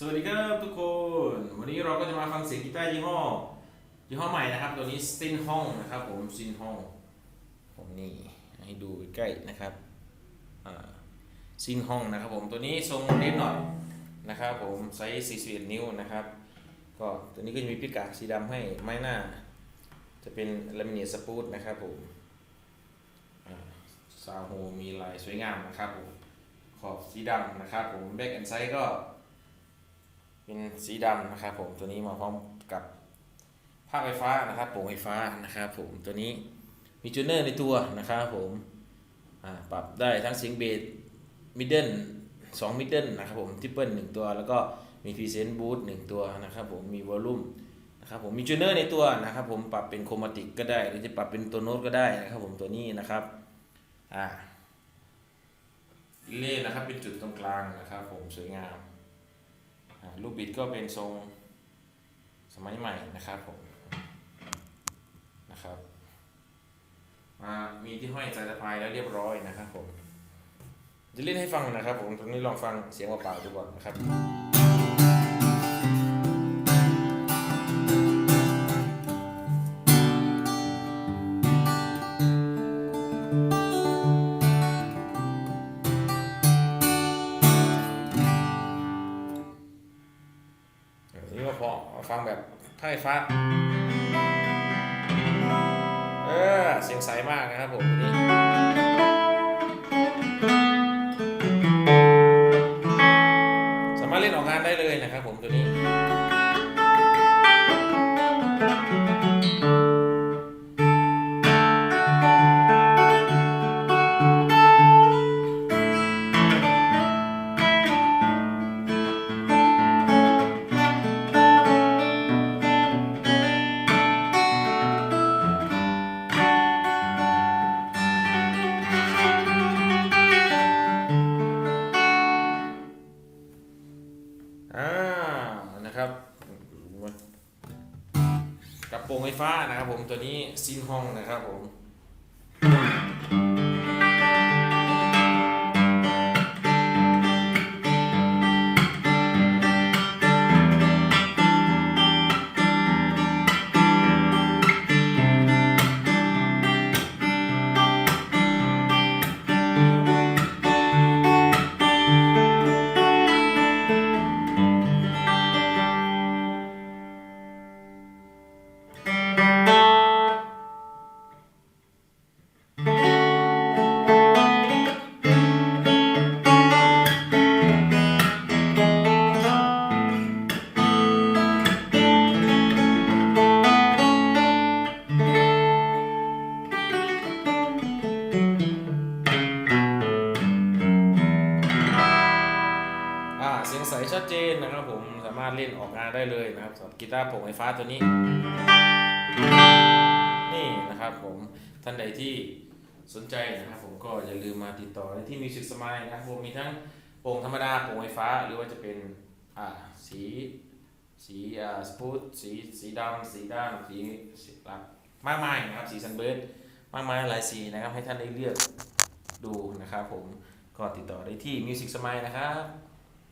สวัสดีครับทุกคน วันนี้เราก็จะมาฟังเสียงกีตาร์ยี่ห้อยี่ห้อใหม่นะครับ ตัวนี้ซินห้องนะครับ ผมซินห้องผมนี่ให้ดูใกล้นะครับอ่าซินห้องนะครับ ผมตัวนี้ทรงเล็กหน่อยนะครับ ผมไซส์41นิ้วนะครับ ก็ตัวนี้ก็จะมีพิกาสีดำให้ไม้หน้า จะเป็นลามิเนตสปูตนะครับผมอ่าซาโฮมีลายสวยงามนะครับผมขอบสีดำนะครับ ผมแบ็กแอนไซก็ เป็นสีดำนะครับผมตัวนี้มาพร้อมกับภาคไฟฟ้านะครับโป่งไฟฟ้านะครับผมตัวนี้มีจูเนอร์ในตัวนะครับผมปรับได้ทั้งเสียงเบสมิดเดิลสองมิดเดิลนะครับผมทิปเปิลหนึ่งตัว แล้วก็มีพรีเซนต์บูทหนึ่งตัวนะครับผมมีวอลลุ่มนะครับผมมีจูเนอร์ในตัวนะครับผมปรับเป็นโครมาติกก็ได้ หรือจะปรับเป็นตัวโน้ตก็ได้นะครับผมตัวนี้นะครับอ่าเล่นะครับเป็นจุดตรงกลางนะครับผมสวยงาม ลูกบิดก็เป็นทรงสมัยใหม่นะครับผมนะครับมามีที่ห้อยสายสะพายแล้วเรียบร้อยนะครับผมจะเล่นให้ฟังนะครับผมตรงนี้ลองฟังเสียงเปล่าๆดูก่อนนะครับ ฟังแบบไพ่ฟ้า เออ เสียงใสมากนะครับผมนี่สามารถเล่นออกงานได้เลยนะครับผมตัวนี้ ไฟฟ้านะครับผมตัวนี้ซินห้องนะครับผม นนะครับผมสามารถเล่นออกงานได้เลยนะครับสำหรับกีตาร์โปร่งไฟฟ้าตัวนี้ นี่นะครับผมท่านใดที่สนใจนะครับผมก็อย่าลืมมาติดต่อได้ที่ Music Smile นะครับผมมีทั้งโปร่งธรรมดาโปร่งไฟฟ้า หรือว่าจะเป็นอ่าสีสีอ่าสปูตสีสีดำสีด้านสีสีหลักมากมายนะครับสีซันเบิร์ดมากมายหลายสีนะครับให้ท่านได้เลือกดูนะครับผมก็ติดต่อได้ที่ Music Smile นะครับ